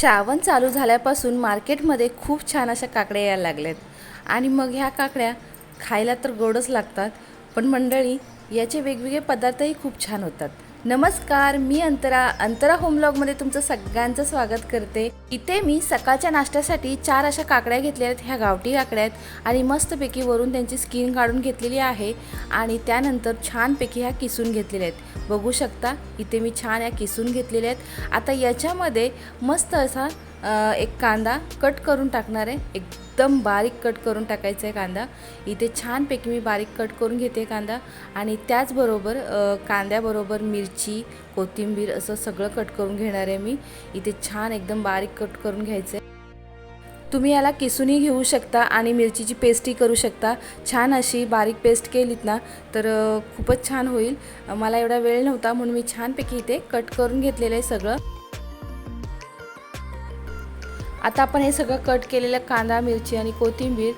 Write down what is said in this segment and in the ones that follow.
श्रावण चालू झाल्यापासून मार्केटमध्ये खूप छान अशा काकड्या यायला लागल्यात. आणि मग ह्या काकड्या खायला तर गोडच लागतात पण मंडळी याचे वेगवेगळे पदार्थही खूप छान होतात. नमस्कार मी अंतरा अंतरा होम ब्लॉगमध्ये तुमचं सगळ्यांचं स्वागत करते. इथे मी सकाळच्या नाश्त्यासाठी चार अशा काकड्या घेतल्या आहेत ह्या गावठी काकड्या आहेत आणि मस्तपैकी वरून त्यांची स्किन काढून घेतलेली आहे आणि त्यानंतर छानपैकी ह्या किसून घेतलेल्या आहेत. बघू शकता इथे मी छान ह्या किसून घेतलेल्या आहेत. आता याच्यामध्ये मस्त असा एक कांदा कट करून टाकणार आहे. एकदम बारीक कट करून टाकायचा आहे कांदा. इथे छानपैकी मी बारीक कट करून घेते कांदा आणि त्याचबरोबर कांद्याबरोबर मिरची मिरची कोथिंबीर असं सगळं कट करून घेणार आहे मी. इथे छान एकदम बारीक कट करून घ्यायचं. आहे तुम्ही याला किसूनही घेऊ शकता आणि मिरचीची पेस्टही करू शकता. छान अशी बारीक पेस्ट केलीत ना तर खूपच छान होईल. मला एवढा वेळ नव्हता म्हणून मी छानपैकी इथे कट करून घेतलेलं आहे सगळं. आता आपण हे सगळं कट केलेलं कांदा मिरची आणि कोथिंबीर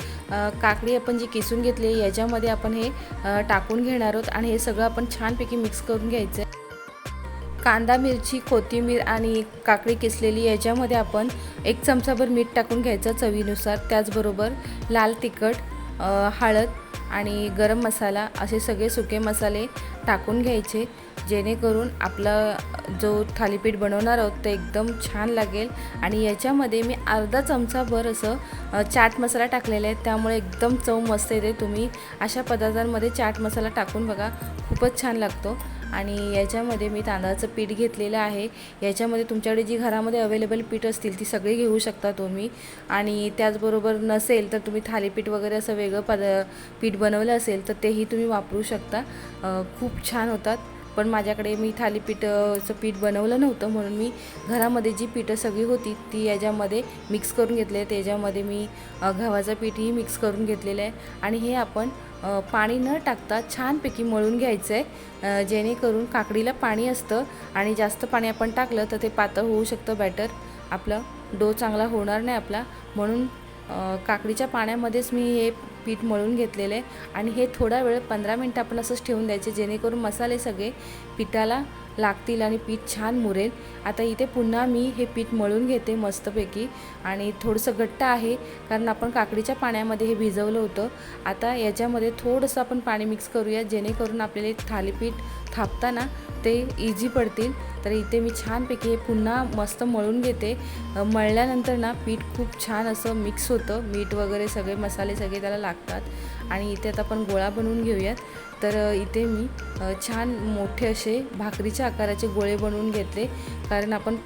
काकडी आपण जी किसून घेतली आहे याच्यामध्ये आपण हे टाकून घेणार आहोत. आणि हे सगळं आपण छानपैकी मिक्स करून घ्यायचं आहे. कांदा मिरची कोथिंबीर आणि काकडी किसलेली याच्यामध्ये आपण एक चमचाभर मीठ टाकून घ्यायचं चवीनुसार. त्याचबरोबर लाल तिखट हळद आणि गरम मसाला असे सगळे सुके मसाले टाकून घ्यायचे जेणेकरून आपला जो थालीपीठ बनवणार आहोत ते एकदम छान लागेल. आणि याच्यामध्ये मी अर्धा चमचाभर असं चाट मसाला टाकलेला आहे. त्यामुळे एकदम चव मस्त येते. तुम्ही अशा पदार्थांमध्ये चाट मसाला टाकून बघा खूपच छान लागतो. आणि याच्यामध्ये मी तांदळाचं पीठ घेतलेलं आहे. याच्यामध्ये तुमच्याकडे जी घरामध्ये अवेलेबल पीठ असतील ती सगळी घेऊ शकता तुम्ही. आणि त्याचबरोबर नसेल तर तुम्ही थालीपीठ वगैरे असं वेगळं पद पीठ बनवलं असेल तर तेही तुम्ही वापरू शकता. खूप छान होतात. पण माझ्याकडे मी थालीपीठचं पीठ बनवलं नव्हतं म्हणून मी घरामध्ये जी पीठं सगळी होती ती याच्यामध्ये मिक्स करून घेतले. त्याच्यामध्ये मी गव्हाचं पीठही मिक्स करून घेतलेलं आहे. आणि हे आपण पाणी न टाकता छानपैकी मळून घ्यायचं आहे जेणेकरून काकडीला पाणी असतं आणि जास्त पाणी आपण टाकलं तर ते पातळ होऊ शकतं बॅटर आपलं डो चांगला होणार नाही आपला. म्हणून काकडीच्या पाण्यामध्येच मी हे पीठ मळून घेतलेलं आहे आणि हे थोडा वेळ पंधरा मिनटं आपण असंच ठेवून द्यायचे जेणेकरून मसाले सगळे पिठाला लागतील आणि पीठ छान मुरेल. आता इथे पुन्हा मी हे पीठ मळून घेते मस्तपैकी आणि थोडंसं घट्ट आहे कारण आपण काकडीच्या पाण्यामध्ये हे भिजवलं होतं. आता याच्यामध्ये थोडंसं आपण पाणी मिक्स करूया जेणेकरून आपल्याला थालीपीठ थापताना ते इझी पडतील. तर इथे मी छानपैकी हे पुन्हा मस्त मळून घेते. मळल्यानंतर ना पीठ खूप छान असं मिक्स होतं. मीठ वगैरे सगळे मसाले सगळे त्याला लागतात. आणि इथे आता आपण गोळा बनवून घेऊयात. तर इथे मी छान मोठे असे भाकरीच्या आकाराचे गोळे बनवून घेतले. कारण आपण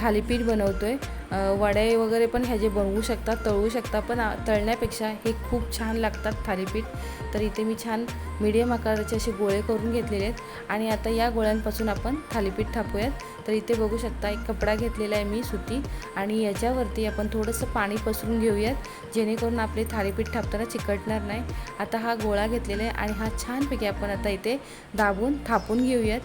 थालीपीठ बनवतो आहे वडे वगैरे पण ह्याचे बनवू शकता तळू शकता पण तळण्यापेक्षा हे खूप छान लागतात थालीपीठ. तर इथे मी छान मीडियम आकाराचे असे गोळे करून घेतलेले आहेत. आणि आता या गोळ्यांपासून आपण थालीपीठ थापूयात. तर इथे बघू शकता एक कपडा घेतलेला आहे मी सुती. आणि याच्यावरती आपण थोडंसं पाणी पसरून घेऊयात जेणेकरून आपले थालीपीठ थापताना चिकटणार नाही. आता हा गोळा घेतलेला आहे आणि हा छानपैकी आपण आता इथे दाबून थापून घेऊयात.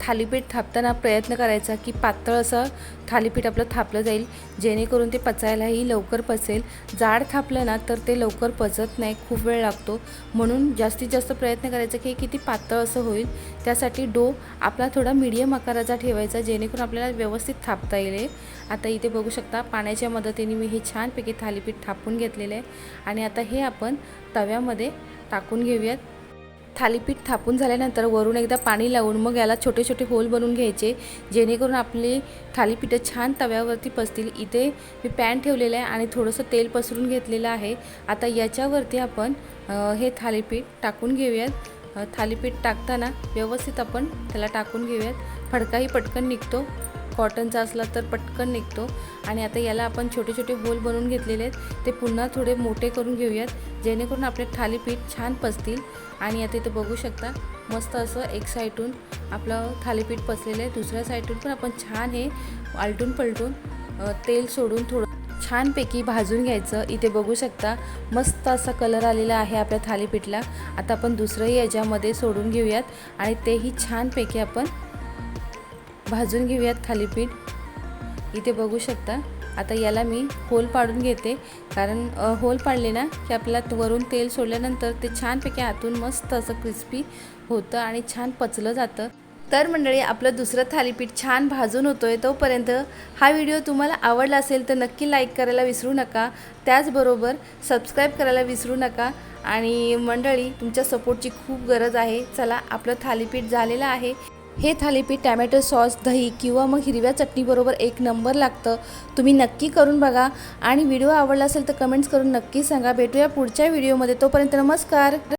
थालीपीठ थापताना प्रयत्न करायचा की पातळ असं थालीपीठ आपलं थापलं जाईल जेणेकरून ते पचायलाही लवकर पचेल. जाड थापलं ना तर ते लवकर पचत नाही खूप वेळ लागतो. म्हणून जास्तीत जास्त प्रयत्न करायचा की किती पातळ असं होईल त्यासाठी डो आपला थोडा मीडियम आकाराचा ठेवायचा जेणेकरून आपल्याला व्यवस्थित थापता येईल आता इथे बघू शकता पाण्याच्या मदतीने मी हे छानपैकी थालीपीठ थापून घेतलेलं आहे. आणि आता हे आपण तव्यामध्ये टाकून घेऊयात. थालीपीठ थापून झाल्यानंतर वरून एकदा पाणी लावून मग याला छोटे छोटे होल बनवून घ्यायचे जेणेकरून आपली थालीपीठं छान तव्यावरती पसतील. इथे मी पॅन ठेवलेलं आहे आणि थोडंसं तेल पसरून घेतलेलं आहे. आता याच्यावरती आपण हे थालीपीठ टाकून घेऊयात. थालीपीठ टाकताना व्यवस्थित आपण त्याला टाकून घेऊयात. फडकाही पटकन निघतो. कॉटनचा असला तर पटकन निघतो. आणि आता याला आपण छोटे छोटे होल बनवून घेतलेले आहेत. ते पुन्हा थोडे मोठे करून घेऊयात जेणेकरून आपले थालीपीठ छान पसतील. आणि आता इथे बघू शकता मस्त असं एक साईडून आपलं थालीपीठ पसलेलं आहे. दुसऱ्या साईडून पण आपण छान हे आलटून पलटून तेल सोडून थोडं छानपैकी भाजून घ्यायचं. इथे बघू शकता मस्त असा कलर आलेला आहे आपल्या थालीपीठला आता आपण दुसरंही याच्यामध्ये सोडून घेऊयात आणि तेही छानपैकी आपण भाजून घेऊयात थालीपीठ. इथे बघू शकता. आता याला मी होल पाडून घेते. कारण होल पाडले ना की आपल्याला वरून तेल सोडल्यानंतर ते छानपैकी आतून मस्त असं क्रिस्पी होतं आणि छान पचलं जातं. तर मंडळी आपलं दुसरं थालीपीठ छान भाजून होतो आहे तोपर्यंत हा व्हिडिओ तुम्हाला आवडला असेल तर नक्की लाईक करायला विसरू नका. त्याचबरोबर सबस्क्राईब करायला विसरू नका. आणि मंडळी तुमच्या सपोर्टची खूप गरज आहे. चला आपलं थालीपीठ झालेलं आहे. हे थालीपीठ टॅमॅटो सॉस दही किंवा मग हिरव्या चटणीबरोबर एक नंबर लागतं. तुम्ही नक्की करून बघा. आणि व्हिडिओ आवडला असेल तर कमेंट्स करून नक्की सांगा. भेटूया पुढच्या व्हिडिओमध्ये. तोपर्यंत नमस्कार.